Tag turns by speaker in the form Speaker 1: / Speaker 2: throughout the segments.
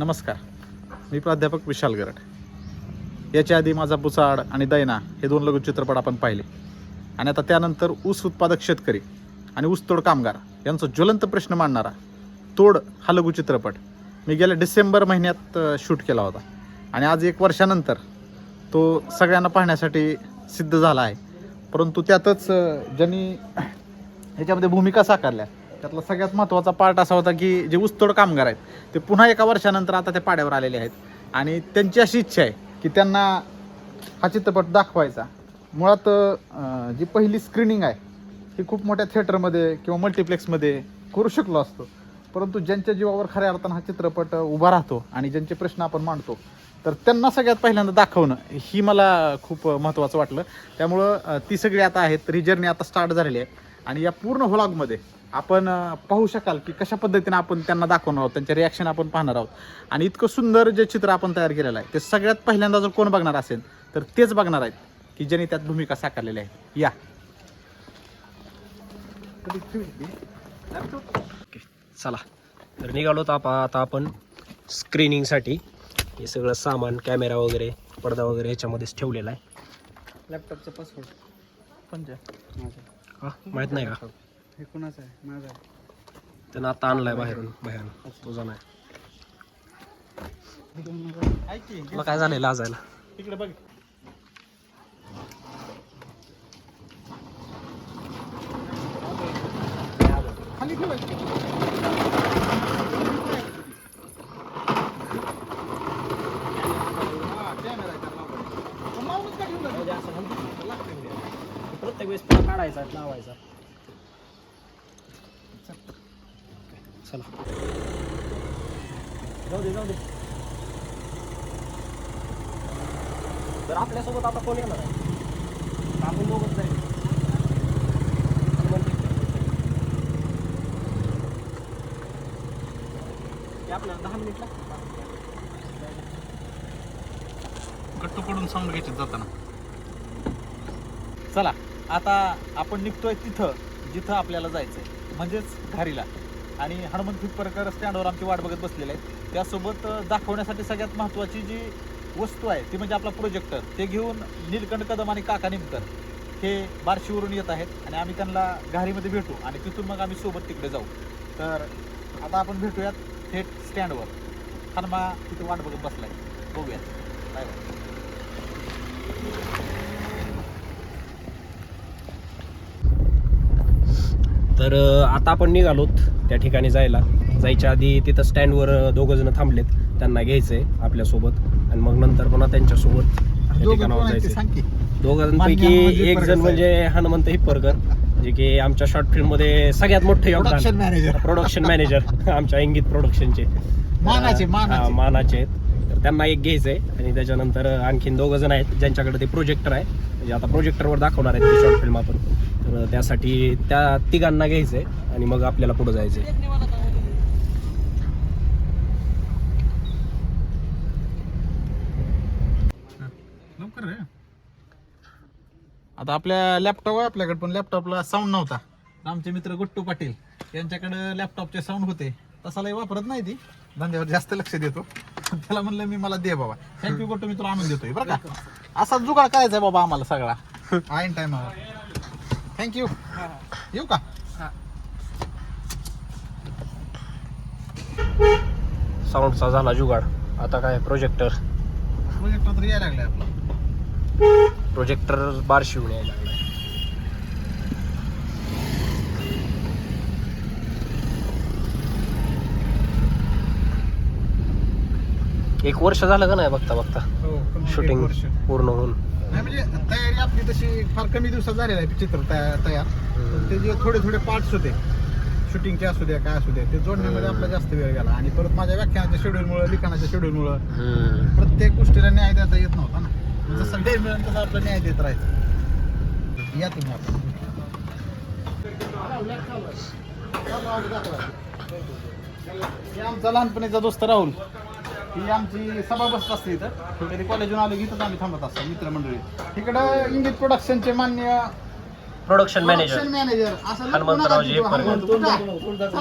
Speaker 1: नमस्कार. मी प्राध्यापक विशाल गरड. याच्या आधी माझा बुचाड आणि दैना हे दोन लघु चित्रपट आपण पाहिले. आणि आता त्यानंतर ऊस उत्पादक शेतकरी आणि ऊसतोड कामगार यांचा ज्वलंत प्रश्न मांडणारा तोड हा लघु चित्रपट मी गेल्या डिसेंबर महिन्यात शूट केला होता. आणि आज एक वर्षानंतर तो सगळ्यांना पाहण्यासाठी सिद्ध झाला आहे. परंतु त्यातच ज्यांनी ह्याच्यामध्ये भूमिका साकारल्या त्यातला सगळ्यात महत्त्वाचा पार्ट असा होता की जे ऊसतोड कामगार आहेत ते पुन्हा एका वर्षानंतर आता त्या पाड्यावर आलेले आहेत. आणि त्यांची अशी इच्छा आहे की त्यांना हा चित्रपट दाखवायचा. मुळात जी पहिली स्क्रीनिंग आहे ही खूप मोठ्या थिएटरमध्ये किंवा मल्टिप्लेक्समध्ये करू शकलो असतो. परंतु ज्यांच्या जीवावर खऱ्या अर्थानं हा चित्रपट उभा राहतो आणि ज्यांचे प्रश्न आपण मांडतो तर त्यांना सगळ्यात पहिल्यांदा दाखवणं ही मला खूप महत्त्वाचं वाटलं. त्यामुळं ती सगळी आता आहेत रिजर्नी जर्नी आता स्टार्ट झालेली आहे. आणि या पूर्ण व्लॉगमध्ये आपण पाहू शकाल की कशा पद्धतीने आपण त्यांना दाखवणार आहोत त्यांचे रिॲक्शन आपण पाहणार आहोत. आणि इतकं सुंदर जे चित्र आपण तयार केलेलं आहे ते सगळ्यात पहिल्यांदा जर कोण बघणार असेल तर तेच बघणार आहेत की ज्यांनी त्यात भूमिका साकारलेल्या आहेत या.
Speaker 2: ओके चला. तर निघालो तर आपण आता आपण स्क्रीनिंगसाठी हे सगळं सामान कॅमेरा वगैरे पडदा वगैरे ह्याच्यामध्येच ठेवलेला आहे.
Speaker 3: लॅपटॉपचा पासवर्ड
Speaker 2: हा माहीत नाही का?
Speaker 3: हे कुणाचं आहे? माझा आहे.
Speaker 2: त्यानं आता आणलाय बाहेरून बाहेरून. तुझा नाही
Speaker 1: ऐक की,
Speaker 2: तुला काय झालंय लाजायला?
Speaker 1: इकडे बघ खाली ठेवायचं. हा, camera आहे त्याला लावायचा. पण लावूनच का ठेवलं?
Speaker 2: प्रत्येक वेळेस तुला काढायचा लावायचा चला जाऊ दे जाऊ दे तर आपल्यासोबत आता कोण येणार आहे आपण दोघच जाईल ते आपल्याला दहा मिनिट लागतात
Speaker 1: गट्टू सांगून साऊंड घ्यायचे जाताना. चला आता आपण निघतोय तिथं जिथं आपल्याला जायचंय म्हणजेच घारीला. आणि हनुमंत फिटपरकर स्टँडवर आमची वाट बघत बसलेले आहेत. त्यासोबत दाखवण्यासाठी सगळ्यात महत्त्वाची जी वस्तू आहे ती म्हणजे आपला प्रोजेक्टर ते घेऊन नीलकंठ कदम आणि काका निमकर हे बार्शीवरून येत आहेत. आणि आम्ही त्यांना घारीमध्ये भेटू आणि तिथून मग आम्ही सोबत तिकडे जाऊ. तर आता आपण भेटूयात थेट स्टँडवर हनुमा तिथे वाट बघत बसलाय. बघूयात. Bye bye.
Speaker 2: तर आता आपण निघालोत त्या ठिकाणी जायला. जायच्या आधी तिथं स्टँडवर दोघं जण थांबलेत. त्यांना घ्यायचंय आपल्यासोबत. आणि मग नंतर पुन्हा त्यांच्यासोबत त्या
Speaker 1: दोघं
Speaker 2: ठिकाणावर
Speaker 1: की.
Speaker 2: दोघांपैकी एक जण म्हणजे हनुमंत हिप्परकर जे की आमच्या शॉर्ट फिल्ममध्ये सगळ्यात मोठं योगदान.
Speaker 1: प्रोडक्शन मॅनेजर
Speaker 2: प्रोडक्शन मॅनेजर आमच्या इंगित प्रोडक्शनचे
Speaker 1: मानाचे, मानाचे.
Speaker 2: आहेत. त्यांना एक घ्यायचंय आणि त्याच्यानंतर आणखीन दोघं जण आहेत ज्यांच्याकडे ते प्रोजेक्टर आहे. म्हणजे आता प्रोजेक्टरवर दाखवणार आहेत ते शॉर्ट फिल्म आपण. तर त्यासाठी त्या तिघांना घ्यायचंय आणि मग आपल्याला पुढे जायचंय.
Speaker 1: लवकर रे. आता आपल्या लॅपटॉप आहे आपल्याकडे पण लॅपटॉपला साऊंड नव्हता. आमचे मित्र गुट्टू पाटील यांच्याकडे लॅपटॉपचे साऊंड होते. तसा लय वापरत नाही ती. धंद्यावर जास्त लक्ष देतो. त्याला म्हणलं मी मला दे बाबा. थँक्यू गुट्टू मी तुला आणून देतोय बरं का? असा जुगाड करायचा आहे बाबा आम्हाला सगळा? आईन टायमावर थँक्यू येऊ का?
Speaker 2: साऊंडचा झाला जुगाड. आता काय प्रोजेक्टर
Speaker 1: प्रोजेक्टर तर यायला लागलाय आपला.
Speaker 2: प्रोजेक्टर बार शिवून यायला लागलाय. एक वर्ष झालं का नाही बघता बघता?
Speaker 1: हो complete
Speaker 2: शूटिंग
Speaker 1: वर्ष.
Speaker 2: पूर्ण होऊन.
Speaker 1: नाही म्हणजे तयारी आपली तशी फार कमी दिवसात झालेला आहे चित्र तया- तयार. पण ते जे थोडे थोडे पार्ट्स होते. शूटिंगचे असू द्या काय असू द्या ते जोडण्यामध्ये आपला जास्त वेळ गेला. आणि परत माझ्या व्याख्यानाच्या शेड्यूलमुळे लिखाणाच्या शेड्यूलमुळे
Speaker 2: हम्म.
Speaker 1: प्रत्येक गोष्टीला न्याय देता येत नव्हता ना. जसं वेळ मिळेल तसं आपला न्याय देत राहायचं. या तुम्ही आपण हे आमचा लहानपणीचा दोस्त राहुल. ही आमची सभा बसत असते इथं. कधी कॉलेजून आलो की इथंच आम्ही थांबत असतो मित्रमंडळी. इकडं इंगित प्रोडक्शनचे मान्य
Speaker 2: प्रोडक्शन मॅनेजर
Speaker 1: प्रोडक्शन मॅनेजर असं
Speaker 2: हनुमंतरावजी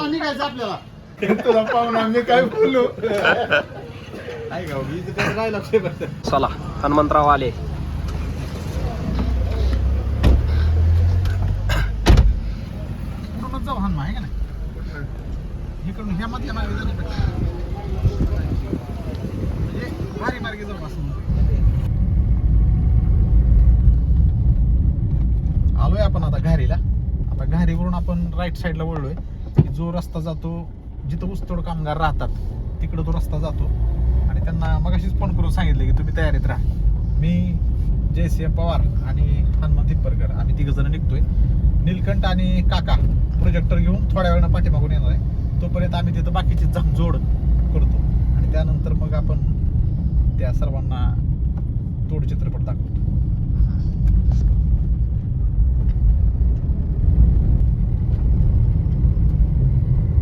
Speaker 1: निघायचं आपल्याला. तुला पाहुणा मी काय बोलू? ही.
Speaker 2: चला हनुमंतराव आले.
Speaker 1: पूर्णच जाऊ हनुमा आहे का नाही? इकडून ह्या म्हणजे भारी मार्गे जाऊ असं आलोय आपण आता घारीला. आता घारीवरून आपण राईट साईडला वळलोय. की जो रस्ता जातो जिथं ऊसतोड कामगार राहतात तिकडं तो रस्ता जातो. आणि त्यांना मगाशीच फोन करून सांगितलं की तुम्ही तयारीत राहा. मी जयसिंह पवार आणि हनुमान हिप्परकर आम्ही तिघ जण निघतोय. नीलकंठ आणि काका प्रोजेक्टर घेऊन थोड्या वेळानं पाठीमागून येणार आहे. तोपर्यंत आम्ही तिथं बाकीची जोड करतो. आणि त्यानंतर मग आपण त्या सर्वांना तोड चित्रपट दाखवतो.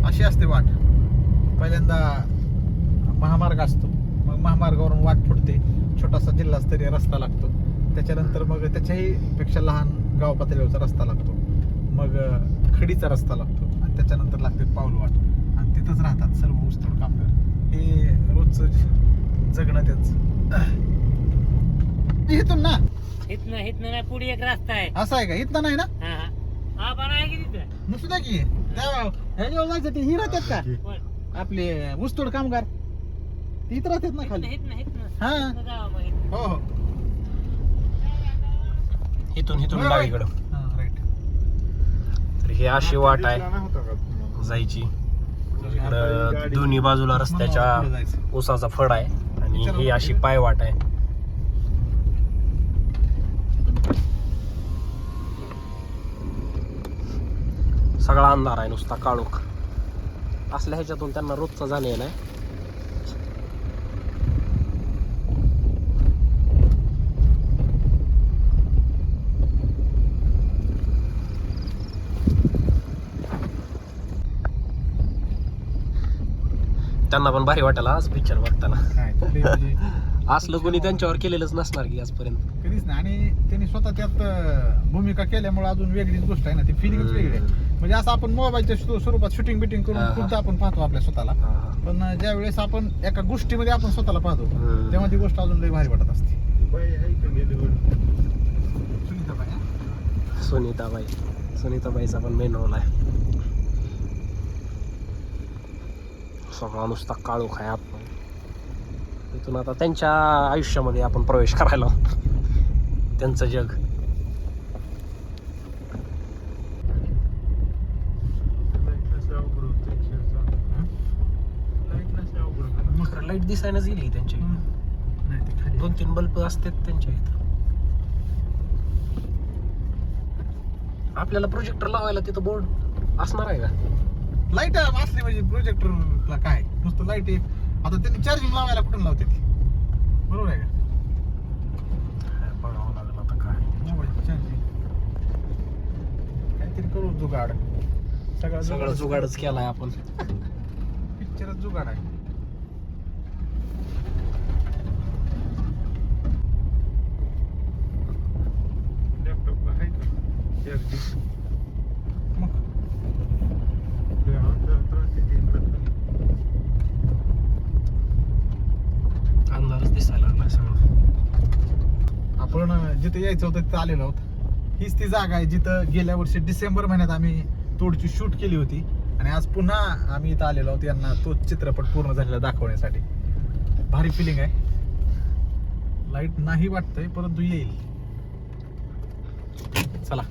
Speaker 1: अशी असते वाट. पहिल्यांदा महामार्ग असतो. मग महामार्गावरून वाट फुटते. छोटासा जिल्हास्तरीय रस्ता लागतो. त्याच्यानंतर मग त्याच्याही पेक्षा लहान गाव पातळीवरचा रस्ता लागतो. मग खडीचा रस्ता लागतो. आणि त्याच्यानंतर लागते पाऊलवाट आणि तिथंच राहतात सर्व ऊसतोड कामगार. हे रोजचं जगणं त्यांचं. इथून ना.
Speaker 4: इथनं इथनं नाही पुढे एक रस्ता आहे.
Speaker 1: असं आहे का? इथं नाही ना?
Speaker 4: हा हा. हा आहे की तिथं?
Speaker 1: नसू द्या की. त्या जायचं ते ही राहतात का? आपले ऊसतोड कामगार. ते इथं राहतात ना
Speaker 4: इथनं
Speaker 1: खाली.
Speaker 4: इथनं इथनं
Speaker 1: हा.
Speaker 4: इथनं इथनं.
Speaker 1: हो हो.
Speaker 2: इथून इथून. डावीकडं.
Speaker 1: हा राईट
Speaker 2: तर ही अशी वाट आहे. जायची. इकडं दोन्ही बाजूला रस्त्याच्या. उसाचा फड आहे. ही अशी पायवाट आहे. सगळा अंधार आहे नुसता काळोख. असल्या ह्याच्यातून त्यांना रोजचा जाणे नाही त्यांना पण भारी वाटेल आज पिक्चर बघताना.
Speaker 1: म्हणजे
Speaker 2: असलं कोणी त्यांच्यावर केलेलंच नसणार की आजपर्यंत.
Speaker 1: कधीच नाही आणि त्यांनी स्वतः त्यात अं, भूमिका केल्यामुळे अजून वेगळीच गोष्ट आहे ना ती फिलिंगच वेगळी आहे. म्हणजे असं आपण मोबाईलच्या स्वरू- स्वरूपात शूटिंग बिटिंग
Speaker 2: हा,
Speaker 1: करून
Speaker 2: हा.
Speaker 1: खूपदा आपण पाहतो आपल्या स्वतःला.
Speaker 2: हा.
Speaker 1: पण ज्या वेळेस आपण एका गोष्टीमध्ये आपण स्वतःला पाहतो
Speaker 2: हम्म.
Speaker 1: तेव्हा ती गोष्ट अजून लई भारी वाटत असते. सुनीताबाई?
Speaker 2: सुनीताबाई. सुनीताबाईचा पण मेन रोल आहे. सगळा नुसता काळोख आहे आपण तिथून आता त्यांच्या आयुष्यामध्ये आपण प्रवेश करायला त्यांचं जग. लाइट दिसायलाच गेली त्यांच्या इथं. दोन तीन बल्ब असतात त्यांच्या इथं. आपल्याला प्रोजेक्टर लावायला तिथं बोर्ड असणार आहे का?
Speaker 1: लाइट असली म्हणजे प्रोजेक्टरला काय? नुसतं लाइट एक आता त्यांनी चार्जिंग लावायला कुठून लावते ती? बरोबर आहे का?
Speaker 2: बघावं लागेल आता काय.
Speaker 1: चार्जिंग काहीतरी करू जुगाड. सगळं
Speaker 2: सगळं जुगाडच केलाय आपण.
Speaker 1: पिक्चरच जुगाड आहे मग
Speaker 2: अंधारच दिसायला लागलाय सगळं
Speaker 1: आपण अं, जिथं यायचं होतं तिथं आलेलो आहोत हीच ती जागा आहे जिथं गेल्या वर्षी डिसेंबर महिन्यात आम्ही तोडची शूट केली होती. आणि आज पुन्हा आम्ही इथं आलेलो आहोत यांना तो चित्रपट पूर्ण झालेला दाखवण्यासाठी. भारी फिलिंग आहे. लाइट नाही वाटतंय परंतु येईल. चला.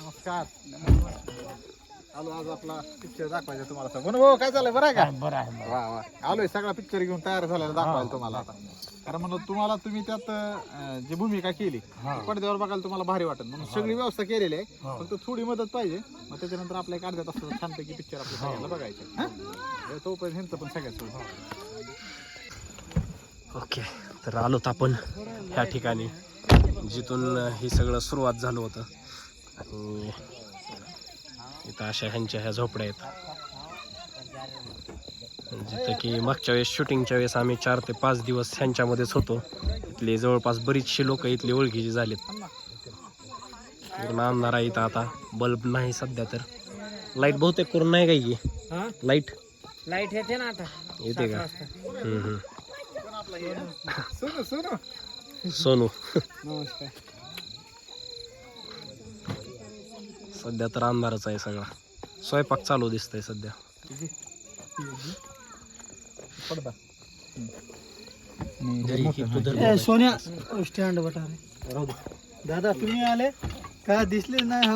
Speaker 1: नमस्कार. आलो आज आपला पिक्चर दाखवायचा तुम्हाला सर भाऊ काय चाललंय बरं आहे का?
Speaker 4: बरं आहे
Speaker 1: वा वा. आलोय सगळा पिक्चर घेऊन तयार झालेला दाखवायला तुम्हाला आता. कारण म्हणलं तुम्हाला तुम्ही त्यात अं, जी भूमिका केली पडद्यावर बघायला तुम्हाला भारी वाटेल. म्हणून सगळी व्यवस्था केलेली आहे. फक्त थोडी मदत पाहिजे. मग त्याच्यानंतर आपल्या एक अर्ध्या तासात छानपैकी पिक्चर आपल्या सगळ्याला बघायचं हा? हे तोपर्यंत ह्यांचं पण सगळ्यात सोय.
Speaker 2: ओके तर आलोत आपण ह्या ठिकाणी जिथून हे सगळं सुरुवात झालं होतं. आणि इथं अशा ह्यांच्या ह्या झोपड्या आहेत. जिथं की मागच्या वेळेस शूटिंगच्या वेळेस आम्ही चार ते पाच दिवस ह्यांच्यामध्येच होतो. इथले जवळपास बरीचशी लोक इथली ओळखीची झालीत. पूर्ण अंधार आहे इथं आता. बल्ब नाही सध्या तर. लाइट बहुतेक करून नाही काही? की
Speaker 4: हा?
Speaker 2: लाइट
Speaker 4: लाइट येते ना आता.
Speaker 2: येते का. हम्म, हम्म.
Speaker 3: सोनू सोनू.
Speaker 2: सोनू.
Speaker 3: नमस्कार.
Speaker 2: सध्या तर अंधारच आहे सगळा. स्वयंपाक चालू दिसतंय सध्या.
Speaker 3: सोन्या. स्टँड बटारे दादा तुम्ही आले? का दिसले नाही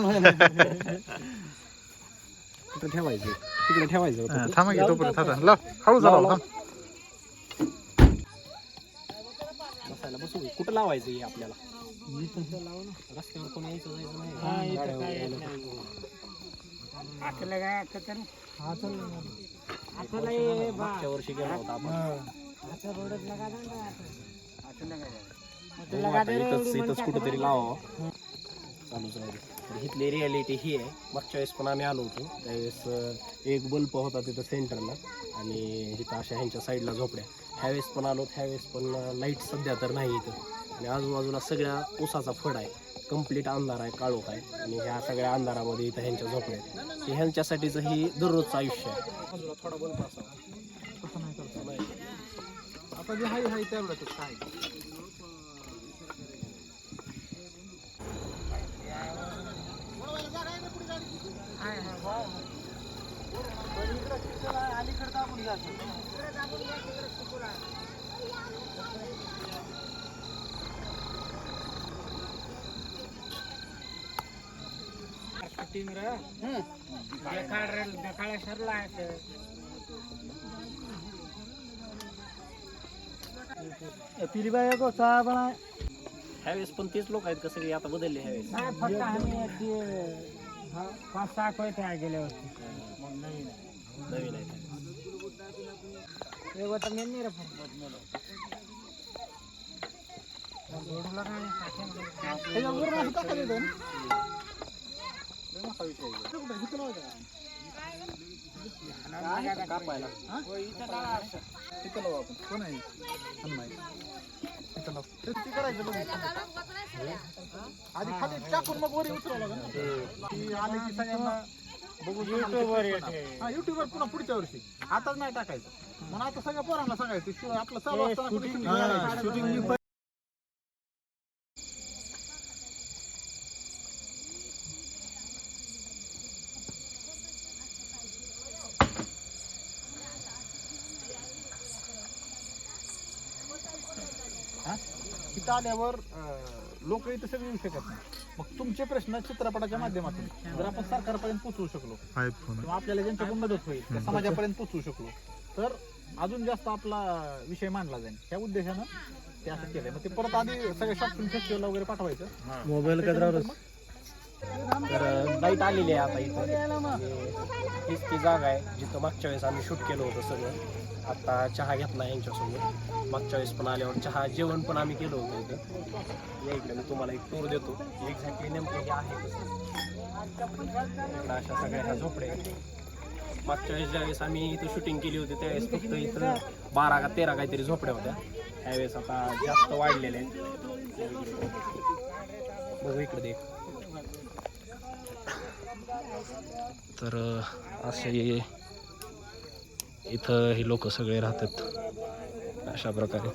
Speaker 2: तिकडे ठेवायचं. तिकडे ठेवायचं
Speaker 1: हा. थांबा की तोपर्यंत आता लाव हळू
Speaker 2: लाव,
Speaker 1: जाऊ
Speaker 2: लाव.
Speaker 1: थांब.
Speaker 2: बसायला बसू. कुठं लावायचं हे आपल्याला? रस्त्यावर कोण यायचं जायचं नाही
Speaker 4: हा, इथं काय येत नाही. काय आता तर बा.
Speaker 2: मागच्या वर्षी
Speaker 4: आता रोडच लगा दे ना आता. आता लगा रे,
Speaker 2: इथंच
Speaker 4: एवढी
Speaker 2: इथंच कुठेतरी लावावं चालूच राहील तर इथली रियालिटी ही आहे मागच्या वेळेस पण आम्ही आलो होतो त्यावेळेस अं, एक बल्ब होता तिथं सेंटरला आणि इथं अशा ह्यांच्या साईडला झोपड्या ह्यावेळेस पण आलो ह्यावेळेस पण लाइट सध्या तर नाही इथं आणि आजूबाजूला सगळ्या ऊसाचा फड आहे. कंप्लीट अंधार आहे काळोख आहे. आणि ह्या सगळ्या अंधारामध्ये इथं ह्यांच्या झोपड्या आहेत. हे ह्यांच्यासाठीचं ही दररोजचं आयुष्य आहे. बाजूला थोडा बल्ब असावा
Speaker 1: तसं नाही करता. आता जे आहे आहे त्यावेळेस काय?
Speaker 4: shooting रे. देखाड रे, देखाड्या सरला आहे ते.
Speaker 3: पिली बाई को चहा बना
Speaker 2: ह्यावेळेस पण तेच लोक आहेत का सगळे आता बदलले ह्यावेळेस
Speaker 4: नाही, फक्त आम्ही ते, हा, पाच सहा कोयते आहे गेल्या वर्षी
Speaker 2: नवीन आहे
Speaker 4: एक होता मेन नाही रे पण. जोडूला काय नाही, टाक्यामध्ये.
Speaker 1: त्याच्यावर असं टाकायचं होतं ना. कोण आहे? बघ. आधी खाली टाकून मग वरी उचलावं लागेल आली की सगळ्यांना बघून
Speaker 4: YouTube वर येते.
Speaker 1: हा युट्यूबवर पुन्हा पुढच्या वर्षी आताच नाही टाकायचं म्हणून आता सगळ्या पोरांना सांगायचं आपलं चालू असताना तिथं आल्यावर लोक इथं सगळे येऊ शकत नाही. मग तुमचे प्रश्न चित्रपटाच्या माध्यमातून जर आपण सरकारपर्यंत पोहोचवू शकलो किंवा आपल्याला ज्यांच्याकडून मदत होईल त्या समाजापर्यंत पोहोचवू शकलो तर अजून जास्त आपला विषय मांडला जाईल. ह्या उद्देशानं ते असं केलंय. मग ते परत आधी सगळे फिल्म फेस्टिवल वगैरे पाठवायचं.
Speaker 3: मोबाईल कचरावर
Speaker 2: तर लाइट आलेली आहे आता इथं. हीच ती जागा आहे जिथं मागच्या वेळेस आम्ही शूट केलं होतं सगळं. आता चहा घेतला यांच्यासोबत. मागच्या वेळेस पण आल्यावर चहा जेवण पण आम्ही केलं होतं इथं. या इकडे मी तुम्हाला एक टूर देतो. एक्झॅक्टली नेमकं हे आहे कसं इकडं अशा सगळ्या ह्या झोपड्या मागच्या वेळेस ज्यावेळेस आम्ही इथं शूटिंग केली होती त्यावेळेस फक्त इथं बारा का तेरा काहीतरी झोपड्या होत्या. त्यावेळेस आता जास्त वाढलेल्या आहेत. बघू इकडे देख तर असे इथं हे लोक सगळे राहतात. अशा प्रकारे.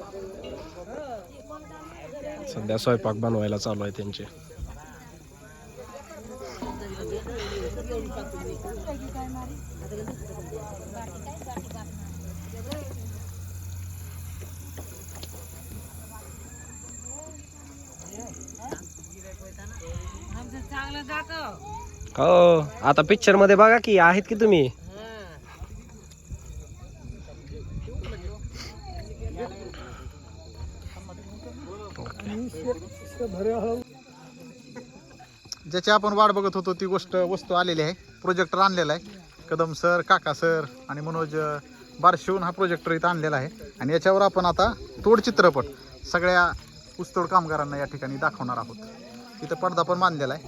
Speaker 2: सध्या स्वयंपाक बनवायला चालू आहे त्यांचे. हो. आता पिक्चरमध्ये बघा की आहेत की तुम्ही?
Speaker 1: ज्याची आपण वाट बघत होतो ती गोष्ट वस्तू आलेली आहे. प्रोजेक्टर आणलेला आहे. कदम सर काका सर आणि मनोज बारशिवून हा प्रोजेक्टर इथं आणलेला आहे. आणि याच्यावर आपण आता तोड चित्रपट सगळ्या ऊसतोड कामगारांना या ठिकाणी दाखवणार आहोत. इथं पडदा पण मानलेला आहे.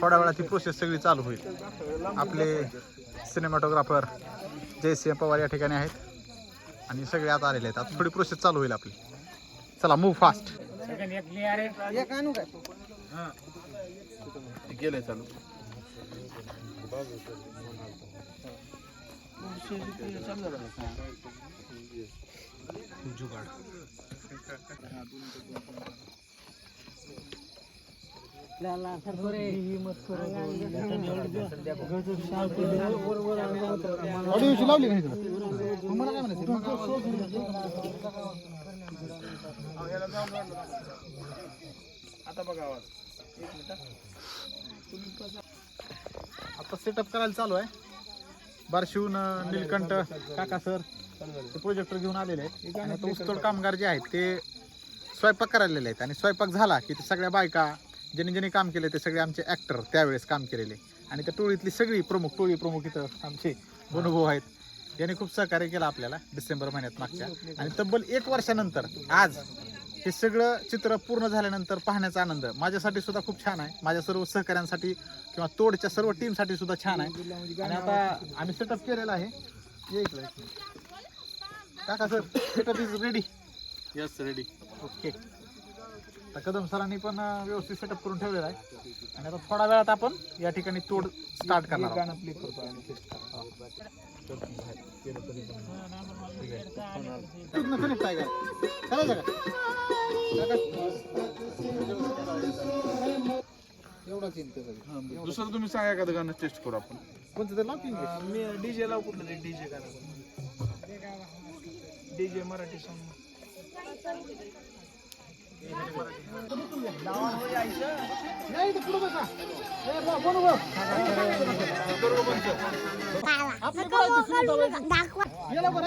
Speaker 1: थोड्या वेळात ती प्रोसेस सगळी चालू होईल. आपले सिनेमॅटोग्राफर जयसिंह पवार या ठिकाणी आहेत. आणि सगळे आता आलेले आहेत. आता थोडी प्रोसेस चालू होईल आपली. चला मूव फास्ट गेलंय चालू
Speaker 2: जुगाड
Speaker 1: लावली काय म्हणायचं
Speaker 3: आता बघा आवाज.
Speaker 1: आता सेटअप करायला चालू आहे. बारशिवून निलकंठ काका सर ते प्रोजेक्टर घेऊन आलेले आहेत. आणि आता ऊसतोड कामगार जे आहेत ते स्वयंपाक करायला आलेले आहेत. आणि स्वयंपाक झाला की ते सगळ्या बायका ज्यांनी ज्यांनी काम केले ते सगळे आमचे ॲक्टर त्यावेळेस काम केलेले. आणि त्या टोळीतली सगळी प्रमुख टोळी प्रमुख इथं आमचे अनुभव आहेत. यांनी खूप सहकार्य केलं आपल्याला डिसेंबर महिन्यात मागच्या. आणि तब्बल एक वर्षानंतर आज हे सगळं चित्र पूर्ण झाल्यानंतर पाहण्याचा आनंद माझ्यासाठी सुद्धा खूप छान आहे. माझ्या सर्व सहकाऱ्यांसाठी किंवा तोडच्या सर्व टीमसाठी सुद्धा छान आहे. आणि आता आम्ही सेटअप केलेला आहे. ये इकडे. काका sir setup is ready
Speaker 3: yes ready
Speaker 1: okay आता कदम सरांनी पण व्यवस्थित सेटअप करून ठेवलेला आहे. आणि आता थोड्या वेळात आपण या ठिकाणी तोड स्टार्ट करणार
Speaker 5: दुसरं तुम्ही सांगा एखादं गाणं टेस्ट करू आपण.
Speaker 1: कोणतं तर लाव की इंग्लिश.
Speaker 3: मी डीजे लाव कुठलं ते डीजे गाणं. डीजे मराठी सॉन्ग
Speaker 1: इथं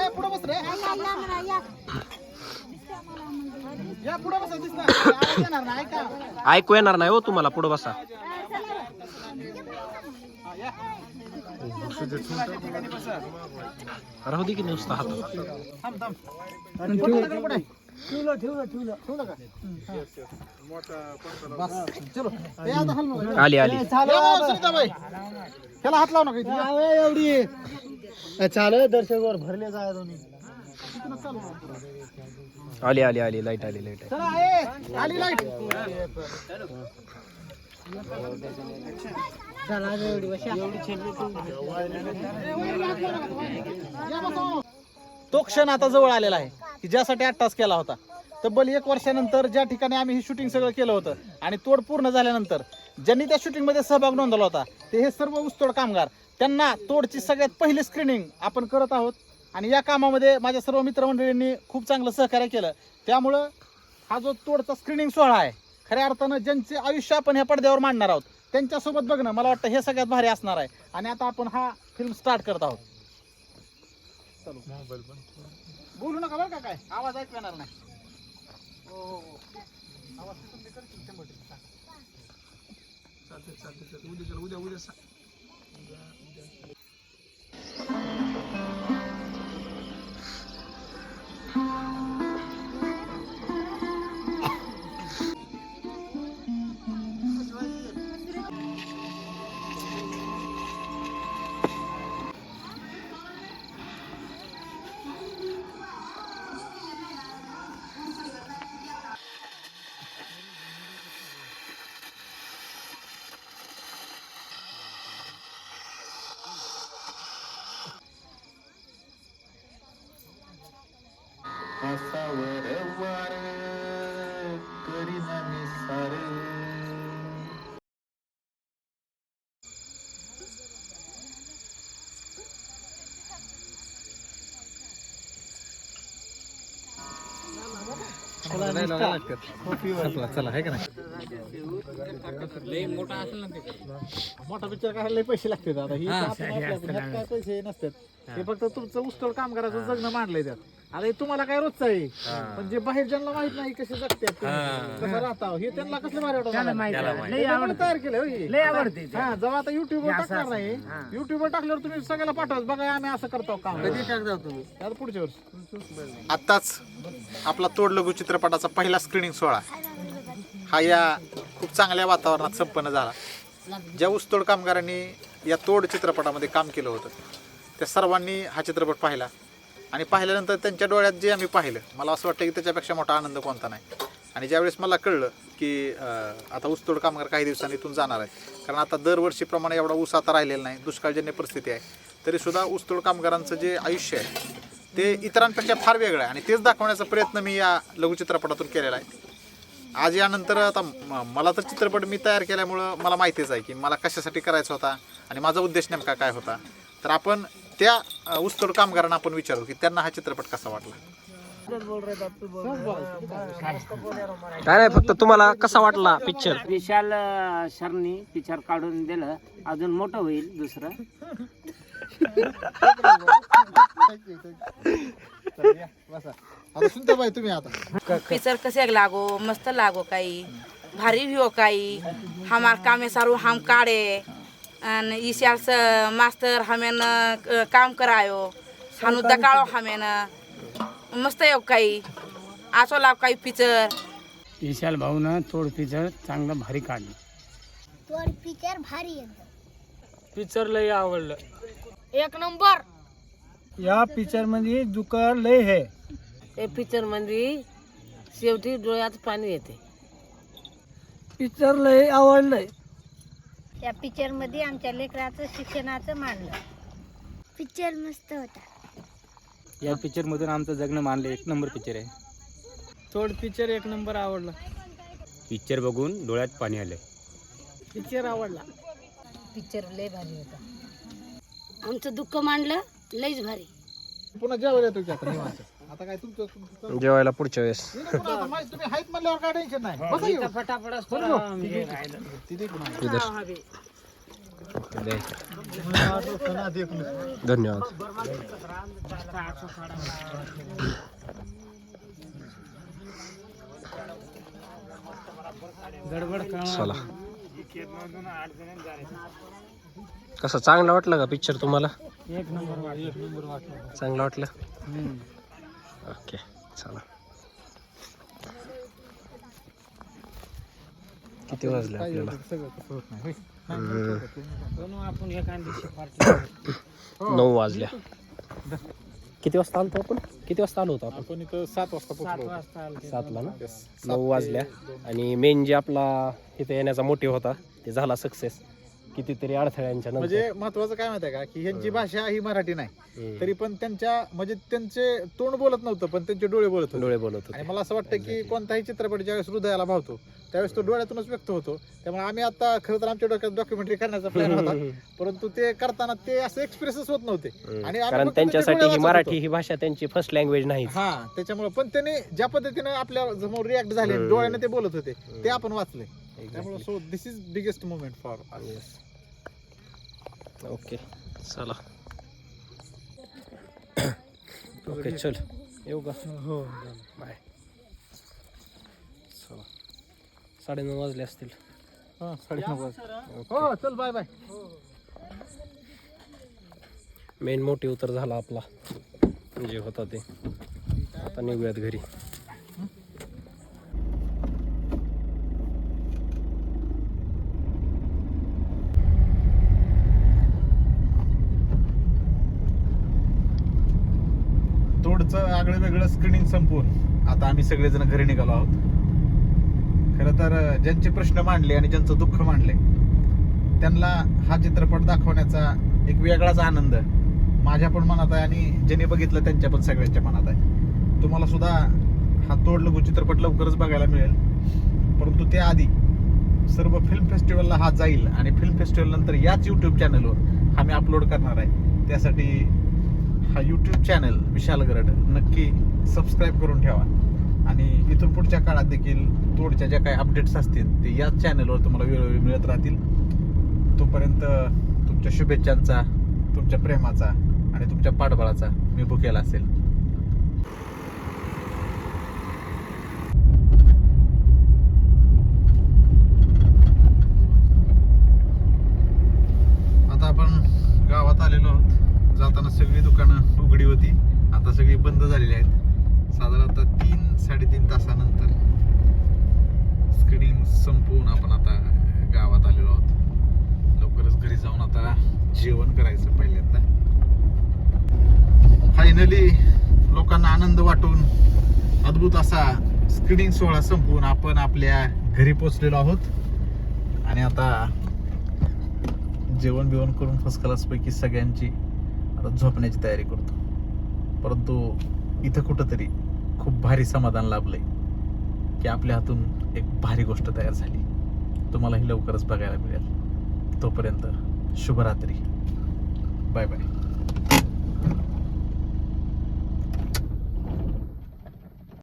Speaker 1: पुढं बस रे. या बसा, दिसणार. नाही, ऐकू
Speaker 2: येणार नाही हो तुम्हाला पुढे बसा राहू दे की नुसतं हात
Speaker 3: ठेवलं ठेवलं ठेवलं.
Speaker 1: ठेवलं का? चलो. आता.
Speaker 2: आली आली.
Speaker 1: सुनीताबाई. त्याला हात लावू नका इथे.
Speaker 3: एवढी. चालू दर्शकवर भरले जाय दोन्ही.
Speaker 2: आली आली आली. लाइट आली लाइट
Speaker 1: चला, आली लाइट. तो क्षण आता जवळ आलेला आहे. की ज्यासाठी आठ तास केला होता. तब्बल एक वर्षानंतर ज्या ठिकाणी आम्ही ही शूटिंग सगळं केलं होतं आणि तोड पूर्ण झाल्यानंतर ज्यांनी त्या शूटिंगमध्ये सहभाग नोंदवला होता ते हे सर्व ऊसतोड कामगार त्यांना तोडची सगळ्यात पहिली स्क्रीनिंग आपण करत आहोत. आणि या कामामध्ये माझ्या सर्व मित्रमंडळींनी खूप चांगलं सहकार्य केलं. त्यामुळं हा जो तोडचा स्क्रीनिंग सोहळा आहे खऱ्या अर्थानं ज्यांचे आयुष्य आपण ह्या पडद्यावर मांडणार आहोत त्यांच्यासोबत बघणं मला वाटतं हे सगळ्यात भारी असणार आहे. आणि आता आपण हा फिल्म स्टार्ट करत आहोत. बोलू नका बरं का काय आवाज ऐकू येणार नाही हो हो हो आवाज तिथून मी करतील शंभर टक्के. सांग.
Speaker 3: चालते चालते चालते उद्या चल उद्या उद्या सा-
Speaker 1: उद्या चला आहे का नाही? मोठा पिक्चर करायला लय पैसे लागतात आता. ही पैसे नसतात. हे फक्त तुमचं उस्तोड कामगाराचं जगणं मांडलंय त्यात. आता हे तुम्हाला काय रोजचं आहे? पण जे बाहेर ज्यांना माहीत नाही कसे जगतात ते, कसं राहता हे त्यांना कसलं भारी वाटत त्याच्यामुळे तयार केलं हो हे. हा जेव्हा आता युट्यूबवर टाकणार नाही युट्यूबवर टाकल्यावर तुम्ही सगळ्याला पाठवा. बघा आम्ही असं करतो काम कधी टाकता तुम्ही आता पुढच्या वर्षी. आत्ताच आपला तोड लघु चित्रपटाचा पहिला स्क्रीनिंग सोहळा. हा या खूप चांगल्या वातावरणात संपन्न झाला. ज्या ऊसतोड कामगारांनी या तोड चित्रपटामध्ये काम केलं होतं त्या सर्वांनी हा चित्रपट पाहिला. आणि पाहिल्यानंतर त्यांच्या डोळ्यात जे आम्ही पाहिलं मला असं वाटतं की त्याच्यापेक्षा मोठा आनंद कोणता नाही. आणि ज्यावेळेस मला कळलं की आता ऊसतोड कामगार काही दिवसांनी इथून जाणार आहे कारण आता दरवर्षीप्रमाणे एवढा ऊस आता राहिलेला नाही दुष्काळजन्य परिस्थिती आहे. तरीसुद्धा ऊसतोड कामगारांचं जे आयुष्य आहे ते इतरांपेक्षा फार वेगळं आहे. आणि तेच दाखवण्याचा प्रयत्न मी या लघुचित्रपटातून केलेला आहे. आज यानंतर आता मला तर चित्रपट मी तयार केल्यामुळं मला माहितीच आहे की मला कशासाठी करायचा होता आणि माझा उद्देश नेमका काय होता. तर आपण त्या ऊसतोड कामगारांना आपण विचारू की त्यांना हा चित्रपट कसा वाटला?
Speaker 2: काय नाही फक्त तुम्हाला कसा वाटला पिक्चर
Speaker 4: विशाल अं, सरनी पिक्चर काढून दिलं. अजून मोठं होईल दुसरं.
Speaker 1: आता सुनता बाई तुम्ही आता
Speaker 6: पिक्चर कसे लागो? मस्त लागो काही. भारी भी हो काही. हमार कामे सारू हम काढे. आणि ईशाल स मास्तर हमें न काम करायो. हानू दकाळो हमें न मस्त येऊ काही आसो लाव काही पिक्चर
Speaker 4: विशाल भाऊनं तोड पिक्चर चांगलं भारी काढलं.
Speaker 7: तोड पिक्चर भारी एकदम
Speaker 4: पिक्चर लय आवडलं.
Speaker 7: एक नंबर.
Speaker 3: या पिक्चरमध्ये दुकान लय है.
Speaker 8: ते पिक्चरमध्ये शेवटी डोळ्यात पाणी येते.
Speaker 3: पिक्चर लय आवडलंय.
Speaker 7: त्या पिक्चरमध्ये आमच्या लेकराचं शिक्षणाचं मांडलं पिक्चर मस्त होता.
Speaker 4: या पिक्चर मधून आमचं जगणं मानलं. एक नंबर पिक्चर आहे.
Speaker 3: तोड पिक्चर एक नंबर आवडला.
Speaker 2: पिक्चर बघून डोळ्यात पाणी आलंय.
Speaker 3: पिक्चर आवडला.
Speaker 8: पिक्चर लय भारी होता.
Speaker 7: आमचं दुःख मांडलं लयच भारी.
Speaker 1: पुन्हा जेवायला येतो की आता निवांत आता काय तुमचं तुमचं-
Speaker 2: जेवायला पुढच्या वेळेस.
Speaker 1: पुन्हा आता माहिती तुम्ही हाईत म्हणल्यावर काय टेन्शन नाही. बसा येऊ. तिथे पुन्हा.
Speaker 2: धन्यवाद. चला. कसं चांगलं वाटलं का पिक्चर तुम्हाला?
Speaker 4: एक नंबर एक नंबर वाटलं.
Speaker 2: चांगलं वाटलं? ओके चला. किती वाजले आपल्याला?
Speaker 4: पार्टी
Speaker 2: नऊ वाजल्या किती वाजता आलो आपण? किती वाजता आलो होतो आपण?
Speaker 1: आपण इथं सात वाजता पोहोचलो
Speaker 2: सातला ना. नऊ वाजल्या. आणि मेन जे आपला इथे येण्याचा मोटिव्ह होता ते झाला सक्सेस कितीतरी अडथळ्यांच्या नंतर.
Speaker 1: म्हणजे महत्वाचं काय माहिती आहे का? की ह्यांची भाषा ही मराठी नाही.
Speaker 2: हम्म.
Speaker 1: तरी पण त्यांच्या म्हणजे त्यांचे तोंड बोलत नव्हतं पण त्यांचे डोळे बोलत होते.
Speaker 2: डोळे बोलत
Speaker 1: आणि
Speaker 2: होते
Speaker 1: मला असं वाटतं की कोणताही चित्रपट ज्यावेळेस हृदयाला भावतो त्यावेळेस तो डोळ्यातूनच व्यक्त होतो. त्यामुळे आम्ही आता खरं तर आमच्या डोक्यात डॉक्युमेंटरी करण्याचा प्लॅन होता. परंतु ते करताना ते असं एक्सप्रेसच होत नव्हते.
Speaker 2: हम्म.
Speaker 1: आणि आम्ही
Speaker 2: कारण
Speaker 1: फक्त
Speaker 2: त्यांच्यासाठी ही मराठी. ही भाषा त्यांची फर्स्ट लँग्वेज नाही
Speaker 1: हा त्याच्यामुळे पण त्याने ज्या पद्धतीने आपल्यासमोर रिॲक्ट झाले
Speaker 2: हम्म.
Speaker 1: डोळ्याने ते बोलत होते ते आपण वाचले. त्यामुळे so this is biggest movement for
Speaker 2: okay. चला. ओके चल. येऊ का?
Speaker 3: हो
Speaker 2: बाय. चला. साडेनऊ वाजले असतील.
Speaker 1: हो चल बाय बाय.
Speaker 2: मेन मोटिव्ह तर झाला आपला. जे होता ते. आता निघूयात घरी.
Speaker 1: सगळं वेगळं स्क्रीनिंग संपून आता आम्ही सगळेजण घरी निघालो आहोत. खरं तर ज्यांचे प्रश्न मांडले आणि ज्यांचं दुःख मांडले त्यांना हा चित्रपट दाखवण्याचा एक वेगळाच आनंद माझ्या पण मनात आहे आणि ज्यांनी बघितलं त्यांच्या पण सगळ्यांच्या मनात आहे. तुम्हाला सुद्धा हा तोड लघु चित्रपट लवकरच बघायला मिळेल. परंतु त्याआधी सर्व फिल्म फेस्टिवलला हा जाईल आणि फिल्म फेस्टिवल नंतर याच यूट्यूब चॅनलवर आम्ही अपलोड करणार आहे. त्यासाठी हा यूट्यूब चॅनल विशाल गरड. नक्की सबस्क्राईब करून ठेवा. आणि इथून पुढच्या काळात देखील तोडच्या ज्या काही अपडेट्स असतील ते याच चॅनलवर तुम्हाला वेळोवेळी मिळत राहतील. तोपर्यंत तुमच्या शुभेच्छांचा तुमच्या प्रेमाचा आणि तुमच्या पाठबळाचा मी भुकेला असेल. आता आपण गावात आलेलो आहोत. जाताना सगळी दुकानं उघडी होती. आता सगळी बंद झालेली आहेत. साधारणतः तीन साडेतीन तासानंतर स्क्रीनिंग संपवून आपण आता गावात आलेलो आहोत. लवकरच घरी जाऊन आता जेवण करायचं पहिल्यांदा. फायनली लोकांना आनंद वाटून अद्भुत असा स्क्रीनिंग सोहळा संपवून आपण आपल्या घरी पोचलेलो आहोत. आणि आता जेवण बिवण करून फर्स्ट क्लास पैकी सगळ्यांची झोपण्याची तयारी करतो. परंतु इथं कुठंतरी खूप भारी समाधान लाभलंय की आपल्या हातून एक भारी गोष्ट तयार झाली. तुम्हालाही लवकरच बघायला मिळेल. तोपर्यंत शुभरात्री. Bye bye.